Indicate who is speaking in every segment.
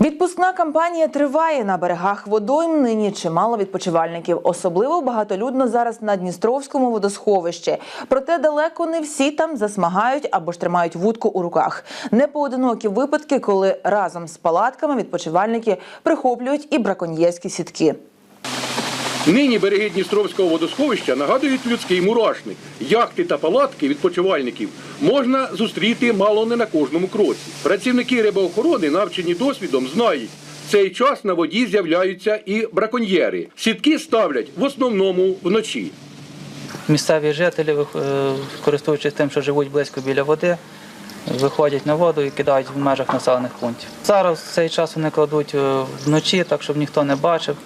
Speaker 1: Відпускна кампанія триває на берегах водойм. Нині чимало відпочивальників. Особливо багатолюдно зараз на Дністровському водосховищі. Проте далеко не всі там засмагають або ж тримають вудку у руках. Непоодинокі випадки, коли разом з палатками відпочивальники прихоплюють і браконьєрські сітки.
Speaker 2: Нині береги Дністровського водосховища нагадують людський мурашник. Яхти та палатки відпочивальників можна зустріти мало не на кожному кроці. Працівники рибоохорони, навчені досвідом, знають, цей час на воді з'являються і браконьєри. Сітки ставлять в основному вночі.
Speaker 3: Місцеві жителі, е, користуючись тим, що живуть близько біля води, виходять на воду і кидають в межах населених пунктів. Зараз цей час вони кладуть е, вночі, так щоб ніхто не бачив.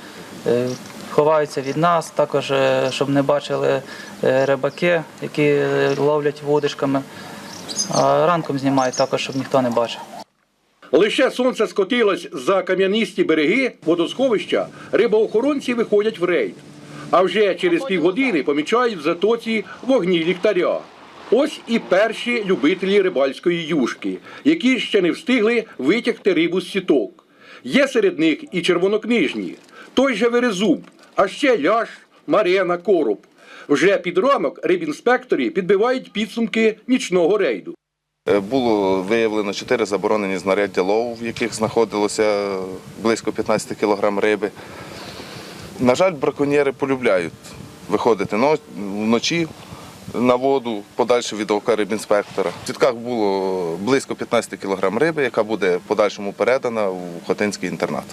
Speaker 3: Ховаються від нас, також е, щоб не бачили е, рибаки, які е, ловлять вудочками. А ранком знімають також, щоб ніхто не бачив.
Speaker 2: Лише сонце скотилось за кам'янисті береги водосховища, рибоохоронці виходять в рейд. А вже через півгодини помічають в затоці вогні ліхтаря. Ось і перші любителі рибальської юшки, які ще не встигли витягти рибу з сіток. Є серед них і червонокнижні, той же верезуб, а ще ляш, марена, короб. Вже під ранок рибінспекторі підбивають підсумки нічного рейду.
Speaker 4: Е, Було виявлено чотири заборонені знаряддя лову, в яких знаходилося близько 15 кг риби. На жаль, браконьєри полюбляють виходити вночі на воду, подальше від ока рибінспектора. В сітках було близько 15 кг риби, яка буде подальшому передана в Хотинський інтернат.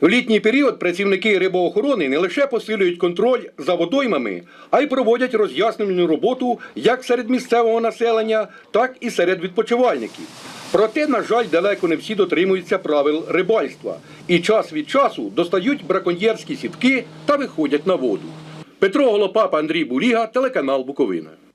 Speaker 2: В літній період працівники рибоохорони не лише посилюють контроль за водоймами, а й проводять роз'яснювальну роботу як серед місцевого населення, так і серед відпочивальників. Проте, на жаль, далеко не всі дотримуються правил рибальства і час від часу достають браконьєрські сітки та виходять на воду. Петро Голопапа, Андрій Буріга, телеканал Буковина.